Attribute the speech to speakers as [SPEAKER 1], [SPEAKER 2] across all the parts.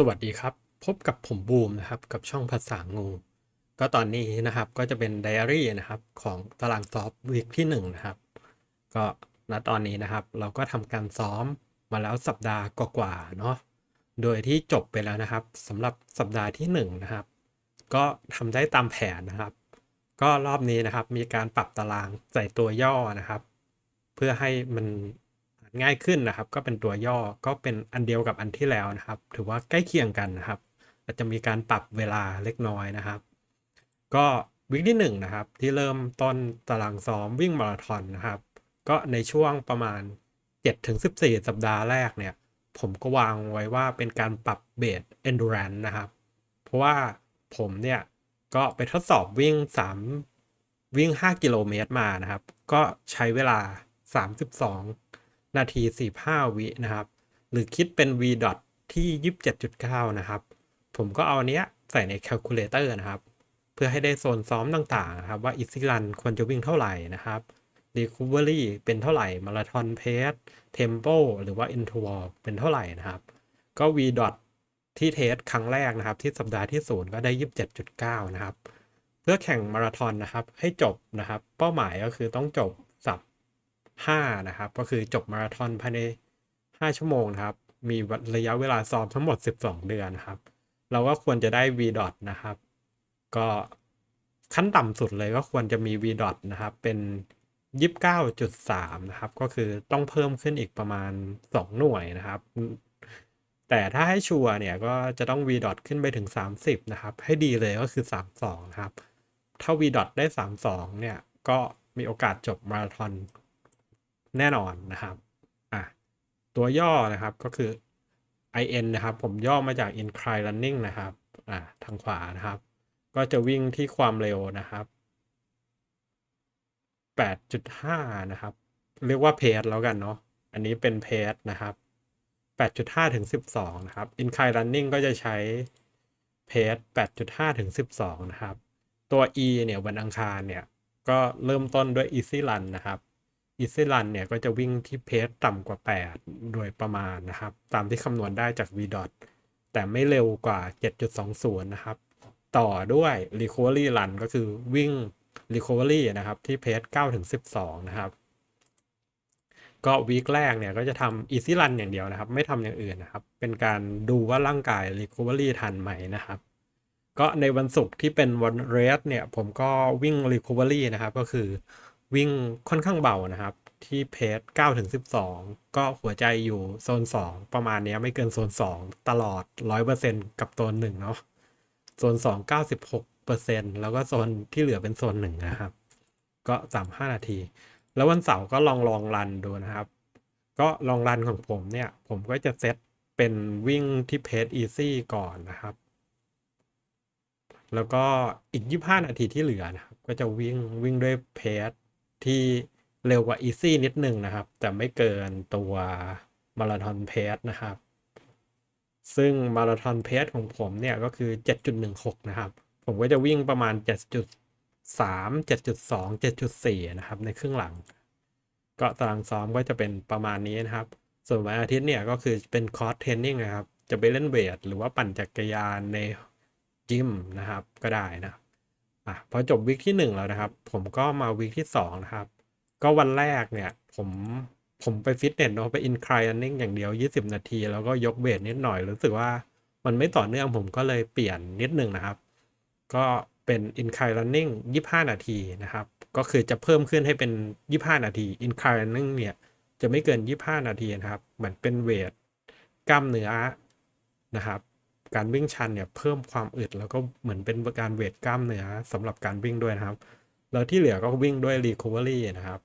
[SPEAKER 1] สวัสดีครับ พบกับผมบูมนะครับ กับช่องภาษางู ก็ตอนนี้นะครับก็จะเป็นไดอารี่นะครับของตารางซ้อมวีคที่1นงนะครับ ก็ณตอนนี้นะครับ เราก็ทำการซ้อมมาแล้วสัปดาห์กว่าๆเนาะโดยที่จบไปแล้วนะครับสำหรับสัปดาห์ที่ 1นงนะครับ ก็ทำได้ตามแผนนะครับ ก็รอบนี้นะครับมีการปรับตารางใส่ตัวย่อนะครับ เพื่อให้มัน ง่ายขึ้นนะครับ ก็เป็นตัวย่อก็เป็นอันเดียวกับอันที่แล้วนะครับ ถือว่าใกล้เคียงกันนะครับอาจจะมีการปรับเวลาเล็กน้อยนะครับ ก็วิกที่หนึ่งนะครับ ที่เริ่มต้นตารางซ้อมวิ่งมาราธอนนะครับ ก็ในช่วงประมาณ 7-14 สัปดาห์แรกเนี่ย ผมก็วางไว้ว่าเป็นการปรับเบส endurance นะครับ เพราะว่าผมเนี่ยก็ไปทดสอบวิ่ง 3 วิ่ง 5 กิโลเมตรมานะครับ ก็ใช้เวลา 32 นาที 45 วินะครับ หรือคิดเป็น v dot ที่ 27.9 นะครับ ผมก็เอาเนี้ยใส่ในแคลคูลเลเตอร์นะครับ เพื่อให้ได้โซนซ้อมต่างๆนะครับ ว่า easy run ควรจะวิ่งเท่าไหร่นะครับ recovery เป็นเท่าไหร่ marathon pace tempo หรือว่า interval เป็นเท่าไหร่นะครับ ก็ v dot ที่เทสครั้งแรกนะครับ ที่สัปดาห์ที่ 0 ก็ได้ 27.9 นะครับ เพื่อแข่งมาราธอนนะครับ ให้จบนะครับ เป้าหมายก็คือต้องจบ 5 นะครับ ก็คือจบมาราธอนภายใน 5 ชั่วโมงนะครับ มีระยะเวลาซ้อมทั้งหมด 12 เดือนนะครับ เราก็ควรจะได้ v dot นะครับ ก็ขั้นต่ำสุดเลยก็ควรจะมี v dot นะครับ เป็น29.3 นะครับ ก็คือต้องเพิ่มขึ้นอีกประมาณ 2 หน่วยนะครับ แต่ถ้าให้ชัวร์เนี่ยก็จะต้อง v dot ขึ้นไปถึง 30 นะครับ ให้ดีเลยก็คือ 32 นะครับ ถ้า v dot ได้ 32 เนี่ย ก็มีโอกาสจบมาราธอน แน่นอนนะครับอะตัวย่อนะครับก็คือ IN นะครับ ผมย่อมาจาก incline running นะครับอ่าทางขวานะครับ ก็จะวิ่งที่ความเร็วนะครับ 8.5 นะครับ เรียกว่าเพจแล้วกันเนาะอันนี้เป็นเพจนะครับ 8.5 ถึง 12 นะครับ incline running ก็จะใช้เพจ8.5 ถึง 12 นะครับ ตัว E เนี่ยวันอังคารเนี่ย ก็เริ่มต้นด้วย easy run นะครับ easy run เนี่ยก็จะวิ่งที่เพจต่ำกว่า 8 โดยประมาณนะครับ ตามที่คำนวณได้จาก v dot แต่ไม่เร็วกว่า 7.20 นะครับ ต่อด้วย recovery run ก็คือวิ่ง recovery นะครับที่เพจ9ถึง12 นะครับ ก็วีคแรกเนี่ยก็จะทำ easy run อย่างเดียวนะครับ ไม่ทำอย่างอื่นนะครับ เป็นการดูว่าร่างกาย recovery ทันไหมนะครับก็ในวันศุกร์ที่เป็นวันเรสเนี่ยผมก็วิ่ง recovery นะครับก็คือ วิ่งค่อนข้างเบานะครับ ที่เพจ9ถึง12 ก็หัวใจอยู่โซน 2 ประมาณนี้ไม่เกินโซน 2 ตลอด 100%กับโซน1เนาะโซน 2 96%แล้วก็โซนที่เหลือเป็นโซน1นะครับ ก็ 35 นาที แล้ววันเสาร์ก็ลองลองรันดูนะครับ ก็ลองรันของผมเนี่ย ผมก็จะเซตเป็นวิ่งที่เพจ easy ก่อนนะครับแล้วก็อีก 25 นาทีที่เหลือนะครับ ก็จะวิ่งวิ่งด้วยเพจ ที่เร็วกว่า easy นิดหนึ่งนะครับ แต่ไม่เกินตัวมาราธอนเพจนะครับ ซึ่งมาราธอนเพจของผมเนี่ยก็คือ 7.16 นะครับ ผมก็จะวิ่งประมาณ 7.3 7.2 7.4 นะครับ ในครึ่งหลัง ก็ตารางซ้อมก็จะเป็นประมาณนี้นะครับ ส่วนวันอาทิตย์เนี่ยก็คือเป็นคอร์สเทรนนิ่งนะครับ จะไปเล่นเวทหรือว่าปั่นจักรยานในจิมนะครับก็ได้นะครับ อะพอจบวิกที่ 1 แล้วนะครับ ผมก็มาวิกที่ 2 นะครับ ก็วันแรกเนี่ย ผมผมไปฟิตเนสเนาะไปอินคลายรันนิ่งอย่างเดียว 20 นาที แล้วก็ยกเวทนิดหน่อยรู้สึกว่ามันไม่ต่อเนื่องผมก็เลยเปลี่ยนนิดนึงนะครับ ก็เป็นอินคลายรันนิ่ง25 นาทีนะครับ ก็คือจะเพิ่มขึ้นให้เป็น 25 นาทีอินคลายรันนิ่งเนี่ยจะไม่เกิน 25 นาทีนะครับ เหมือนเป็นเวทกล้ามเนื้อนะครับ การวิ่งชันเนี่ยเพิ่มความอึดแล้วก็เหมือนเป็นการเวทกล้ามเนื้อสำหรับการวิ่งด้วยนะครับ แล้วที่เหลือก็วิ่งด้วย recovery นะครับ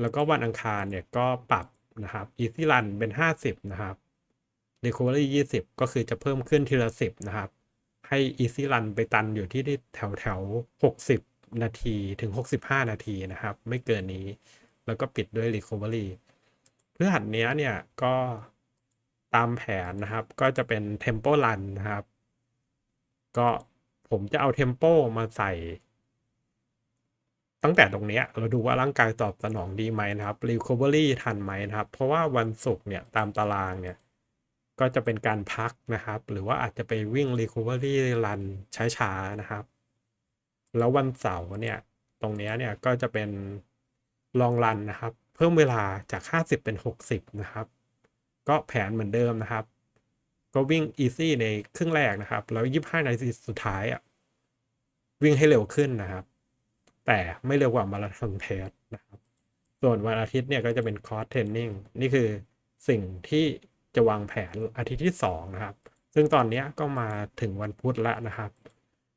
[SPEAKER 1] แล้วก็วันอังคารเนี่ยก็ปรับนะครับ easy run เป็น 50 นะครับ recovery 20 ก็คือจะเพิ่มขึ้นทีละ 10 นะครับ ให้ easy run ไปตันอยู่ที่แถวแถว60 นาทีถึง 65 นาทีนะครับ ไม่เกินนี้ แล้วก็ปิดด้วย recovery เพื่อหัดเนี้ยเนี่ยก็ ตามแผนนะครับ ก็จะเป็น tempo run นะครับ ก็ผมจะเอา tempo มาใส่ ตั้งแต่ตรงนี้เราดูว่าร่างกายตอบสนองดีไหมนะครับ recovery ทันไหมนะครับ เพราะว่าวันศุกร์เนี่ยตามตารางเนี่ย ก็จะเป็นการพักนะครับ หรือว่าอาจจะไปวิ่ง Recovery Run ช้าๆนะครับ แล้ววันเสาร์เนี่ยตรงนี้เนี่ยก็จะเป็นลองรันนะครับ เพิ่มเวลาจาก 50 เป็น 60 นะครับ ก็แผนเหมือนเดิมนะครับ ก็วิ่ง easy ในครึ่งแรกนะครับ แล้ว25นาทีสุดท้ายอะวิ่งให้เร็วขึ้นนะครับ แต่ไม่เร็วกว่ามาราธอนเทสนะครับ ส่วนวันอาทิตย์เนี่ยก็จะเป็นคอร์สเทรนนิ่งนี่คือสิ่งที่จะวางแผนอาทิตย์ที่2นะครับ ซึ่งตอนนี้ก็มาถึงวันพุธแล้วนะครับ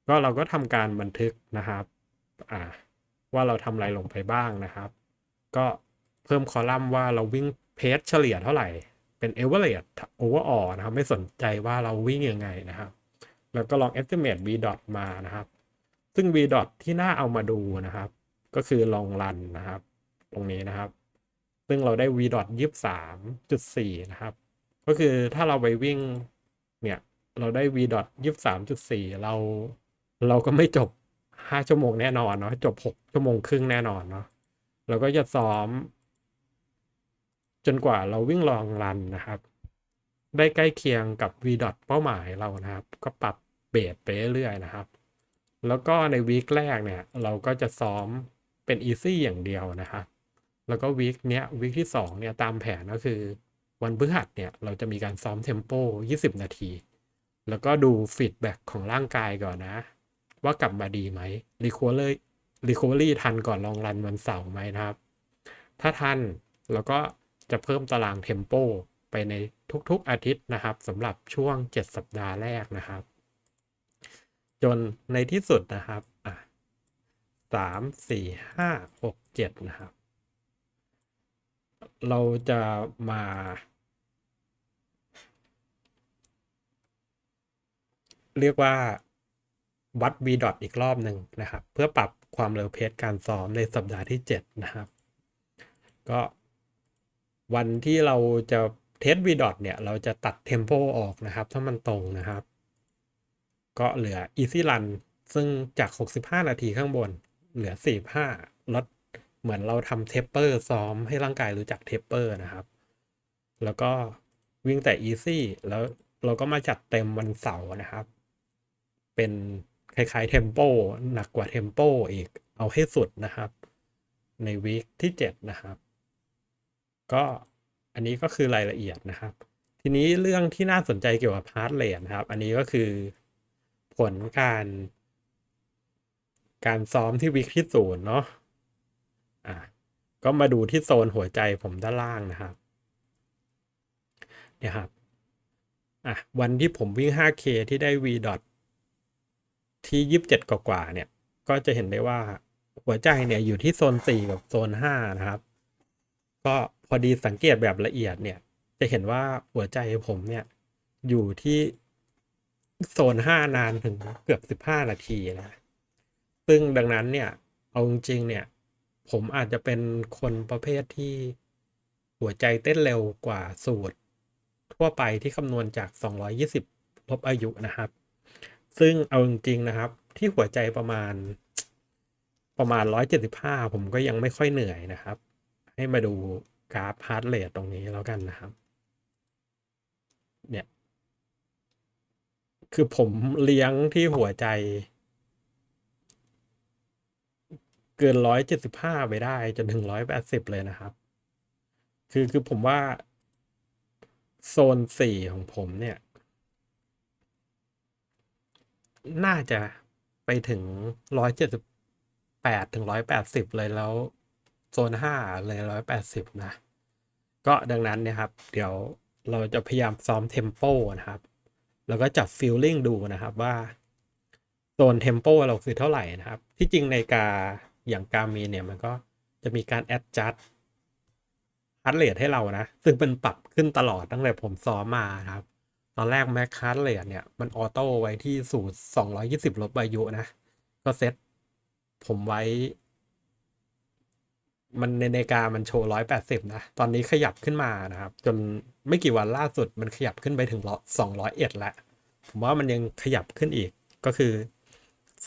[SPEAKER 1] ก็เราก็ทำการบันทึกนะครับอ่าว่าเราทำอะไรลงไปบ้างนะครับ ก็เพิ่มคอลัมน์ว่าเราวิ่งเพจเฉลี่ยเท่าไหร่ เป็น average overall นะครับ ไม่สนใจว่าเราวิ่งยังไงนะครับ แล้วก็ลอง estimate v dot มานะครับ ซึ่ง v dot ที่น่าเอามาดูนะครับ ก็คือลองรันนะครับ ตรงนี้นะครับ ซึ่งเราได้ v dot ยี่สามจุดสี่นะครับ ก็คือถ้าเราไปวิ่งเนี่ยเราได้ v dot ยี่สามจุดสี่เราเราก็ไม่จบห้าชั่วโมงแน่นอนเนาะจบหกชั่วโมงครึ่งแน่นอนเนาะเราก็จะซ้อม จนกว่าเราวิ่งลองรันนะครับ ได้ใกล้เคียงกับ v dot เป้าหมายเรานะครับ ก็ปรับเบสไปเรื่อยๆนะครับ แล้วก็ในวีคแรกเนี่ย เราก็จะซ้อมเป็น easy อย่างเดียวนะครับแล้วก็วีคเนี้ยวีคที่สองเนี่ยตามแผนก็คือ วันพฤหัสเนี่ยเราจะมีการซ้อมเทมโป 20 นาที แล้วก็ดูฟีดแบ็กของร่างกายก่อนนะ ว่ากลับมาดีไหมรีค o เ e อร์รีค o เวอรี่ทันก่อนลองรันวันเสาร์ไหมนะครับ ถ้าทันเราก็ จะเพิ่มตารางเทมโปไปในทุกๆอาทิตย์นะครับสำหรับช่วง 7 สัปดาห์แรกนะครับ จนในที่สุดนะครับอะสามสี่ห้าหกเจ็ดนะครับ เราจะมา เรียกว่าวัด v dot อีกรอบหนึ่งนะครับ เพื่อปรับความเร็วเพจการซ้อมในสัปดาห์ที่ 7 นะครับ ก็ วันที่เราจะเทส v dot เนี่ย เราจะตัดเทมโปออกนะครับ ถ้ามันตรงนะครับ ก็เหลือ easy run ซึ่งจาก 65 นาทีข้างบน เหลือ 45 ลดเหมือนเราทำเทปเปอร์ซ้อมให้ร่างกายรู้จักเทปเปอร์นะครับ แล้วก็วิ่งแต่ easy แล้วเราก็มาจัดเต็มวันเสาร์นะครับ เป็นคล้ายๆเทมโปหนักกว่าเทมโปอีกเอาให้สุดนะครับ ในวีคที่ 7 นะครับ ก็อันนี้ก็คือรายละเอียดนะครับ ทีนี้เรื่องที่น่าสนใจเกี่ยวกับพาร์ทเลนนะครับ อันนี้ก็คือผลการ การซ้อมที่วิกที่ศูนย์เนาะอะก็มาดูที่โซนหัวใจผมด้านล่างนะครับเนี่ยครับอะวันที่ผมวิ่ง 5K ที่ได้ V dot ที่ 27 กว่าๆเนี่ย ก็จะเห็นได้ว่าหัวใจเนี่ยอยู่ที่โซน 4 กับโซน 5 นะครับ ก็ พอดีสังเกตแบบละเอียดเนี่ย จะเห็นว่าหัวใจผมเนี่ย อยู่ที่โซน5นานถึงเกือบ15นาทีนะ ซึ่งดังนั้นเนี่ย เอาจริงๆเนี่ย ผมอาจจะเป็นคนประเภทที่หัวใจเต้นเร็วกว่าสูตร ทั่วไปที่คำนวณจาก 220 ลบอายุนะครับ ซึ่งเอาจริงๆนะครับ ที่หัวใจประมาณประมาณ 175 ผมก็ยังไม่ค่อยเหนื่อยนะครับ ให้มาดู กราฟฮาร์ดเรทตรงนี้แล้วกันนะครับ เนี่ย คือผมเลี้ยงที่หัวใจ เกิน175ไปได้ จนถึง180เลยนะครับ คือคือผมว่า โซน4ของผมเนี่ย น่าจะไปถึง178ถึง180เลยแล้ว โซน5เลย180นะ ก็ดังนั้นเนี่ยครับ เดี๋ยวเราจะพยายามซ้อมเทมโปนะครับ แล้วก็จับฟีลลิ่งดูนะครับว่าโซนเทมโปเราคือเท่าไหร่นะครับ ที่จริงในกาอย่างกามีเนี่ยมันก็จะมีการแอดจัดฮาร์ดเรทให้เรานะ ซึ่งเป็นปรับขึ้นตลอดตั้งแต่ผมซ้อมมาครับ ตอนแรกแม็กฮาร์ดเรทเนี่ยมันออโต้ไว้ที่สูตร220 ลบอายุนะ ก็เซ็ตผมไว้ มันในนาฬิกามันโชว์180นะ ตอนนี้ขยับขึ้นมานะครับ จนไม่กี่วันล่าสุดมันขยับขึ้นไปถึง201แล้วผมว่ามันยังขยับขึ้นอีกก็คือ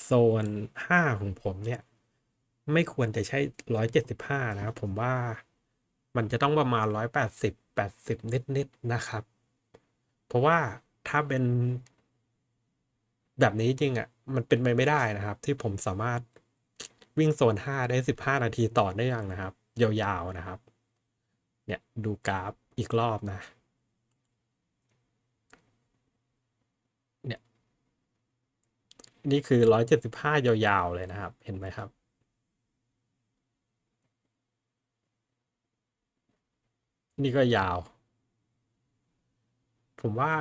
[SPEAKER 1] โซน5ของผมเนี่ย ไม่ควรจะใช่175นะครับ ผมว่ามันจะต้องประมาณ180 80นิดๆนะครับ เพราะว่าถ้าเป็น แบบนี้จริงอะ มันเป็นไปไม่ได้นะครับ ที่ผมสามารถ วิ่งโซนห้าได้สิบห้านาทีต่อเนื่องนะครับ ยาวๆนะครับ เนี่ยดูกราฟอีกรอบนะ เนี่ย นี่คือร้อยเจ็ดสิบห้ายาวๆเลยนะครับ เห็นไหมครับนี่ก็ยาว ผมว่า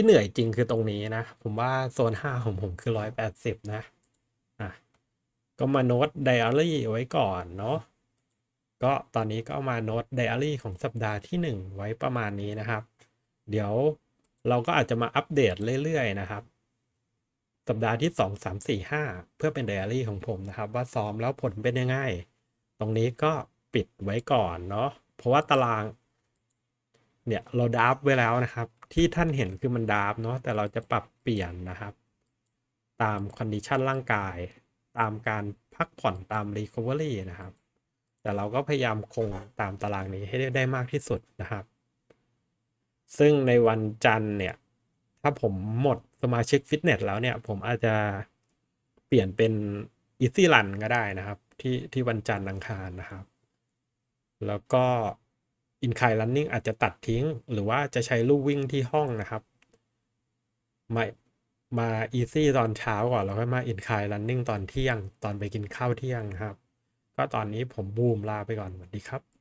[SPEAKER 1] ที่เหนื่อยจริงคือตรงนี้นะ ผมว่าโซนห้าของผมคือร้อยแปดสิบนะอะก็มาโน้ตไดอารี่ไว้ก่อนเนาะก็ตอนนี้ก็มาโน้ตไดอารี่ของสัปดาห์ที่หนึ่งไว้ประมาณนี้นะครับ เดี๋ยวเราก็อาจจะมาอัปเดตเรื่อยๆนะครับ สัปดาห์ที่สองสามสี่ห้าเพื่อเป็นไดอารี่ของผมนะครับ ว่าซ้อมแล้วผลเป็นยังไง ตรงนี้ก็ปิดไว้ก่อนเนาะเพราะว่าตาราง เนี่ยเราดราฟไว้แล้วนะครับ ที่ท่านเห็นคือมันดราฟเนาะแต่เราจะปรับเปลี่ยนนะครับ ตามคอนดิชันร่างกาย ตามการพักผ่อนตามรีค o เวอรี่นะครับ แต่เราก็พยายามคงตามตารางนี้ให้ได้ไดมากที่สุดนะครับ ซึ่งในวันจันทร์เนี่ย ถ้าผมหมดสมาชิกฟิตเนสแล้วเนี่ย ผมอาจจะเปลี่ยนเป็น Easy Run ก็ได้นะครับ ที่ที่วันจันทร์อังคารนะครับ แล้วก็ อินคายรันนิ่งอาจจะตัดทิ้ง หรือว่าจะใช้ลู่วิ่งที่ห้องนะครับ มามาอีซี่ตอนเช้าก่อนแล้วค่อยมาอินคายรันนิ่งตอนเที่ยง ตอนไปกินข้าวเที่ยงครับ ก็ตอนนี้ผมบูมลาไปก่อนสวัสดีครับ